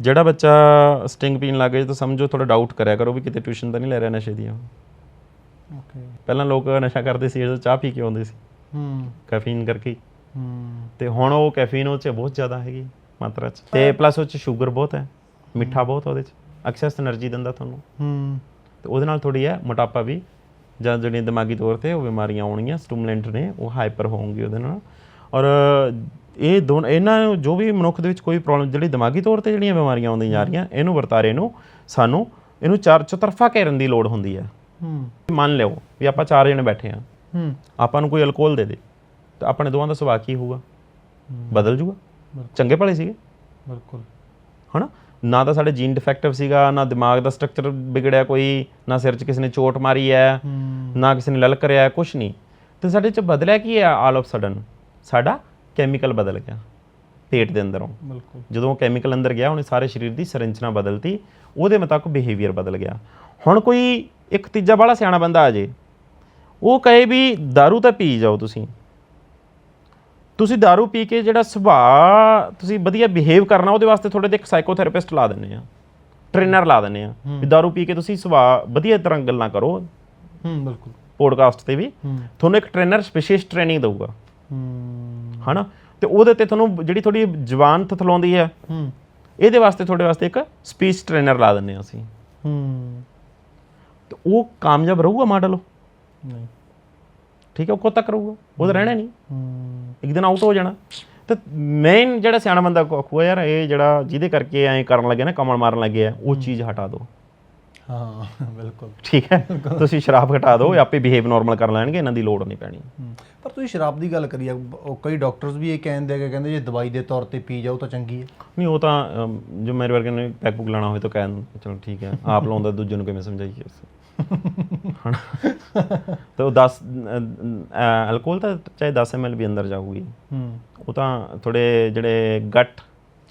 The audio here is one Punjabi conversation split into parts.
ਜਿਹੜਾ ਬੱਚਾ ਸਟਿੰਗ ਪੀਣ ਲੱਗ ਗਿਆ ਤਾਂ ਸਮਝੋ ਥੋੜਾ ਡਾਊਟ ਕਰਿਆ ਕਰੋ ਵੀ ਕਿਤੇ ਟਿਊਸ਼ਨ ਤਾਂ ਨਹੀਂ ਲੈ ਰਿਹਾ ਨਸ਼ੇ ਦੀਆਂ। ਓਕੇ ਪਹਿਲਾਂ ਲੋਕ ਨਸ਼ਾ ਕਰਦੇ ਸੀ ਜਦੋਂ ਚਾਹ ਪੀ ਕੇ ਆਉਂਦੇ ਸੀ। ਹੂੰ। ਕੈਫੀਨ ਕਰਕੇ। ਹੂੰ। ਤੇ ਹੁਣ ਉਹ ਕੈਫੀਨ ਉਹ ਚ ਬਹੁਤ ਜ਼ਿਆਦਾ ਹੈਗੀ ਮਾਤਰਾ ਚ। ਤੇ ਪਲੱਸ ਉਹ ਚ ਸ਼ੂਗਰ ਬਹੁਤ ਹੈ ਮਿੱਠਾ ਬਹੁਤ ਉਹਦੇ ਚ। ਐਕਸੈਸ એનર્ਜੀ ਦਿੰਦਾ ਤੁਹਾਨੂੰ। ਹੂੰ। ਤੇ ਉਹਦੇ ਨਾਲ ਥੋੜੀ ਹੈ ਮੋਟਾਪਾ ਵੀ। ਜਾਂ ਜਿਹੜੀਆਂ ਦਿਮਾਗੀ ਤੌਰ ਤੇ ਉਹ ਬਿਮਾਰੀਆਂ ਆਉਣਗੀਆਂ ਸਟੂਮਲੈਂਟ ਨੇ ਉਹ ਹਾਈਪਰ ਹੋਣਗੇ ਉਹਦੇ ਨਾਲ। ਔਰ ਇਹ ਦੋਨ ਇਹਨਾਂ ਨੂੰ ਜੋ ਵੀ ਮਨੁੱਖ ਦੇ ਵਿੱਚ ਕੋਈ ਪ੍ਰੋਬਲਮ ਜਿਹੜੀ ਦਿਮਾਗੀ ਤੌਰ ਤੇ ਜਿਹੜੀਆਂ ਬਿਮਾਰੀਆਂ ਆਉਂਦੀਆਂ ਜਾ ਰਹੀਆਂ ਇਹਨੂੰ ਵਰਤਾਰੇ ਨੂੰ ਸਾਨੂੰ ਇਹਨੂੰ ਚਾਰ ਚਤਰਫਾ ਘੇਰਨ ਦੀ ਲੋੜ ਹੁੰਦੀ ਹੈ। ਹੂੰ। ਮੰਨ ਲਿਓ ਵੀ ਆਪਾਂ ਚਾਰ ਜਣੇ ਬੈਠੇ ਆ ਹੂੰ। ਆਪਾਂ ਨੂੰ ਕੋਈ ਅਲਕੋਹਲ ਦੇ ਦੇ ਤਾਂ ਆਪਣੇ ਦੋਵਾਂ ਦਾ ਸੁਭਾਅ ਕੀ ਹੋਊਗਾ? ਬਦਲ ਜੂਗਾ। ਚੰਗੇ ਭਲੇ ਸੀਗੇ। ਬਿਲਕੁਲ। ਹਨਾ? ਨਾ ਤਾਂ ਸਾਡੇ ਜੀਨ ਡਿਫੈਕਟਿਵ ਸੀਗਾ ਨਾ ਦਿਮਾਗ ਦਾ ਸਟਰਕਚਰ ਵਿਗੜਿਆ ਕੋਈ ਨਾ ਸਿਰ 'ਚ ਕਿਸੇ ਨੇ ਚੋਟ ਮਾਰੀ ਹੂੰ ਨਾ ਕਿਸੇ ਨੇ ਲਲਕ ਰਿਆ ਕੁਝ ਨਹੀਂ। ਤੇ ਸਾਡੇ 'ਚ ਬਦਲਿਆ ਕੀ ਹੈ ਆਲ ਆਫ ਸਡਨ ਸਾਡਾ ਕੈਮੀਕਲ ਬਦਲ ਗਿਆ ਪੇਟ ਦੇ ਅੰਦਰੋਂ ਬਿਲਕੁਲ ਜਦੋਂ ਉਹ ਕੈਮੀਕਲ ਅੰਦਰ ਗਿਆ ਉਹਨੇ ਸਾਰੇ ਸਰੀਰ ਦੀ ਸੰਰਚਨਾ ਬਦਲਤੀ ਉਹਦੇ ਮੁਤਾਬਕ ਬਿਹੇਵੀਅਰ ਬਦਲ ਗਿਆ ਹੁਣ ਕੋਈ ਇੱਕ ਤੀਜਾ ਬਾਲਾ ਸਿਆਣਾ ਬੰਦਾ ਆ ਜੇ ਉਹ ਕਹੇ ਵੀ दारू ਤਾਂ ਪੀ ਜਾਓ ਤੁਸੀਂ ਤੁਸੀਂ दारू ਪੀ ਕੇ ਜਿਹੜਾ ਸੁਭਾਅ ਤੁਸੀਂ ਵਧੀਆ ਬਿਹੇਵ ਕਰਨਾ ਉਹਦੇ ਵਾਸਤੇ ਥੋੜੇ ਜਿਹਾ ਇੱਕ ਸਾਈਕੋਥੈਰੇਪਿਸਟ ਲਾ ਦਿੰਨੇ ਆ ਟ੍ਰੇਨਰ ਲਾ ਦਿੰਨੇ ਆ ਵੀ दारू ਪੀ ਕੇ ਤੁਸੀਂ ਸੁਭਾਅ ਵਧੀਆ ਤਰ੍ਹਾਂ ਗੱਲਾਂ ਕਰੋ ਹੂੰ ਬਿਲਕੁਲ ਪੋਡਕਾਸਟ ਤੇ ਵੀ ਹੂੰ ਤੁਹਾਨੂੰ ਇੱਕ ਟ੍ਰੇਨਰ ਸਪੈਸ਼ਲਿਸਟ ਟ੍ਰੇਨਿੰਗ ਦਊਗਾ ਹੂੰ ਹਨਾ? ਤੇ ਉਹਦੇ ਤੇ ਤੁਹਾਨੂੰ ਜਿਹੜੀ ਥੋੜੀ ਜ਼ੁਬਾਨ ਥਥਲਾਉਂਦੀ ਹੈ ਹੂੰ। ਇਹਦੇ ਵਾਸਤੇ ਤੁਹਾਡੇ ਵਾਸਤੇ ਇੱਕ ਸਪੀਚ ਟ੍ਰੇਨਰ ਲਾ ਦਿੰਨੇ ਆ ਅਸੀਂ। ਹੂੰ। ਤੇ ਉਹ ਕਾਮਯਾਬ ਰਹੂਗਾ ਮਾਡਲ? ਉਹ ਨਹੀਂ। ਠੀਕ ਹੈ ਉਹ ਕਦੋਂ ਤੱਕ ਰਹੂਗਾ? ਉਹ ਰਹਿਣਾ ਨਹੀਂ। ਹੂੰ। ਇੱਕ ਦਿਨ ਆਊਟ ਹੋ ਜਾਣਾ। ਤੇ ਮੇਨ ਜਿਹੜਾ ਸਿਆਣਾ ਬੰਦਾ ਕਹੂਗਾ ਯਾਰ ਇਹ ਜਿਹੜਾ ਜਿਹਦੇ ਕਰਕੇ ਐਂ ਕਰਨ ਲੱਗੇ ਨਾ ਕਮਲ ਮਾਰਨ ਲੱਗੇ ਆ ਉਹ ਚੀਜ਼ ਹਟਾ ਦਿਓ। ਹਾਂ ਬਿਲਕੁਲ। ਠੀਕ ਹੈ। ਤੁਸੀਂ ਸ਼ਰਾਬ ਘਟਾ ਦਿਓ ਇਹ ਆਪੇ ਬਿਹੇਵ ਨਾਰਮਲ ਕਰ ਲੈਣਗੇ ਇਹਨਾਂ ਦੀ ਲੋੜ ਨਹੀਂ ਪੈਣੀ। ਪਰ ਤੁਸੀਂ ਸ਼ਰਾਬ ਦੀ ਗੱਲ ਕਰੀ ਕਈ ਡਾਕਟਰਸ ਵੀ ਇਹ ਕਹਿੰਦੇ ਆ ਕਿ ਕਹਿੰਦੇ ਜੇ ਦਵਾਈ ਦੇ ਤੌਰ ਤੇ ਪੀ ਜਾਓ ਤਾਂ ਚੰਗੀ ਹੈ। ਨਹੀਂ ਉਹ ਤਾਂ ਜੋ ਮੇਰੇ ਵਰਗੇ ਨੇ ਪੈਕ ਪੁਕ ਲਾਣਾ ਹੋਵੇ ਤਾਂ ਕਹਿਣ ਚਲੋ ਠੀਕ ਹੈ ਆਪ ਲਾਉਂਦਾ ਦੂਜੇ ਨੂੰ ਕਿਵੇਂ ਸਮਝਾਈਏ ਹਨਾ? ਤੇ ਉਹ 10 ਅਲਕੋਹਲ ਤਾਂ ਚਾਹੇ 10 ml ਵੀ ਅੰਦਰ ਜਾਊਗੀ। ਉਹ ਤਾਂ ਥੋੜੇ ਜਿਹੜੇ ਗਟ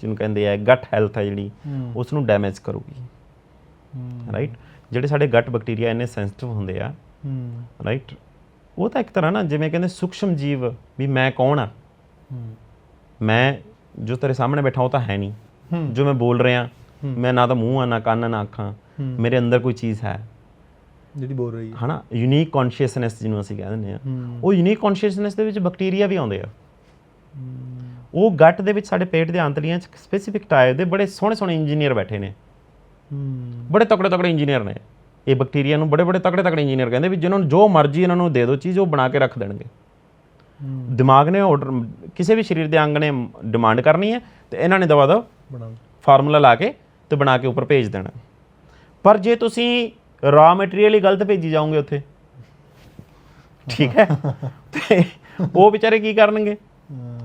ਜਿਹਨੂੰ ਕਹਿੰਦੇ ਆ ਗਟ ਹੈਲਥ ਹੈ ਜਿਹੜੀ ਉਸ ਨੂੰ ਡੈਮੇਜ ਕਰੂਗੀ। ਰਾਈਟ ਜਿਹੜੇ ਸਾਡੇ ਗਟ ਬੈਕਟੀਰੀਆ ਇੰਨੇ ਸੈਂਸਿਟਿਵ ਹੁੰਦੇ ਆ ਹੂੰ। ਰਾਈਟ ਉਹ ਤਾਂ ਇੱਕ ਤਰ੍ਹਾਂ ਨਾ ਜਿਵੇਂ ਕਹਿੰਦੇ ਸੂਖਸ਼ਮ ਜੀਵ ਵੀ ਮੈਂ ਕੌਣ ਆ? ਮੈਂ ਜੋ ਤੇਰੇ ਸਾਹਮਣੇ ਬੈਠਾ ਉਹ ਤਾਂ ਹੈ ਨਹੀਂ। ਜੋ ਮੈਂ ਬੋਲ ਰਿਹਾ ਮੈਂ ਨਾ ਤਾਂ ਮੂੰਹ ਆ ਨਾ ਕੰਨ ਨਾ ਅੱਖਾਂ। ਮੇਰੇ ਅੰਦਰ ਕੋਈ ਚੀਜ਼ ਹੈ। ਜਿਹੜੀ ਬੋਲ ਰਹੀ ਹੈ। ਹਨਾ? ਯੂਨੀਕ ਕੌਨਸ਼ੀਅਸਨੈਸ ਜਿਹਨੂੰ ਅਸੀਂ ਕਹਿ ਦਿੰਦੇ ਆ। ਉਹ ਯੂਨੀਕ ਕੌਨਸ਼ੀਅਸਨੈਸ ਦੇ ਵਿੱਚ ਬੈਕਟੀਰੀਆ ਵੀ ਆਉਂਦੇ ਆ। ਉਹ ਗੱਟ ਦੇ ਵਿੱਚ ਸਾਡੇ ਪੇਟ ਦੇ ਅੰਤਲੀਆਂ 'ਚ ਸਪੈਸੀਫਿਕ ਟਾਈਪ ਦੇ ਬੜੇ ਸੋਹਣੇ ਸੋਹਣੇ ਇੰਜੀਨੀਅਰ ਬੈਠੇ ਨੇ। ਬੜੇ ਤਕੜੇ ਤਕੜੇ ਇੰਜੀਨੀਅਰ ਨੇ। ਇਹ ਬੈਕਟੀਰੀਆ ਨੂੰ ਬੜੇ ਬੜੇ ਤਕੜੇ ਤਕੜੇ ਇੰਜੀਨੀਅਰ ਕਹਿੰਦੇ ਵੀ ਜਿਹਨਾਂ ਨੂੰ ਜੋ ਮਰਜ਼ੀ ਇਹਨਾਂ ਨੂੰ ਦੇ ਦਿਓ ਚੀਜ਼ ਉਹ ਬਣਾ ਕੇ ਰੱਖ ਦੇਣਗੇ। ਦਿਮਾਗ ਨੇ ਆਰਡਰ ਕਿਸੇ ਵੀ ਸਰੀਰ ਦੇ ਅੰਗ ਨੇ ਡਿਮਾਂਡ ਕਰਨੀ ਹੈ ਤੇ ਇਹਨਾਂ ਨੇ ਦਵਾ ਦੋ ਫਾਰਮੂਲਾ ਲਾ ਕੇ ਤੇ ਬਣਾ ਕੇ ਉੱਪਰ ਭੇਜ ਦੇਣਾ। ਪਰ ਜੇ ਤੁਸੀਂ ਰਾ ਮਟੀਰੀਅਲ ਹੀ ਗਲਤ ਭੇਜੀ ਜਾਓਗੇ ਉੱਥੇ ਠੀਕ ਹੈ? ਤੇ ਉਹ ਵਿਚਾਰੇ ਕੀ ਕਰਨਗੇ?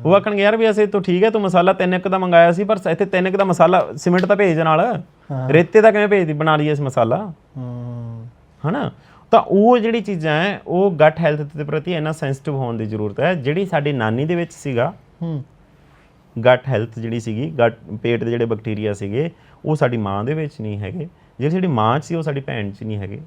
ਉਹ ਆਖਣਗੇ ਯਾਰ ਵੀ ਅਸੀਂ ਤਾਂ ਠੀਕ ਹੈ ਤੂੰ ਮਸਾਲਾ ਤਿੰਨ ਇੱਕ ਦਾ ਮੰਗਾਇਆ ਸੀ ਪਰ ਇੱਥੇ ਤਿੰਨ ਇੱਕ ਦਾ ਮਸਾਲਾ ਸੀਮੈਂਟ ਤਾਂ ਭੇਜ ਨਾਲ। ਰੇਤੇ ਦਾ ਕਿਵੇਂ ਭੇਜ ਦੀ ਬਣਾ ਲਈਏ ਇਸ ਮਸਾਲਾ? ਹੂੰ। ਹਨਾ? ਤਾਂ ਉਹ ਜਿਹੜੀ ਚੀਜ਼ਾਂ ਹੈ ਉਹ ਗੱਟ ਹੈਲਥ ਦੇ ਪ੍ਰਤੀ ਇੰਨਾ ਸੈਂਸਿਟਿਵ ਹੋਣ ਦੀ ਜ਼ਰੂਰਤ ਹੈ ਜਿਹੜੀ ਸਾਡੀ ਨਾਨੀ ਦੇ ਵਿੱਚ ਸੀਗਾ। ਹੂੰ। ਗੱਟ ਹੈਲਥ ਜਿਹੜੀ ਸੀਗੀ ਗੱਟ ਪੇਟ ਦੇ ਜਿਹੜੇ ਬੈਕਟੀਰੀਆ ਸੀਗੇ ਉਹ ਸਾਡੀ ਮਾਂ ਦੇ ਵਿੱਚ ਨਹੀਂ ਹੈਗੇ। ਜਿਹੜੇ ਸਾਡੀ ਮਾਂ 'ਚ ਸੀ ਉਹ ਸਾਡੀ ਭੈਣ 'ਚ ਨਹੀਂ ਹੈਗੇ।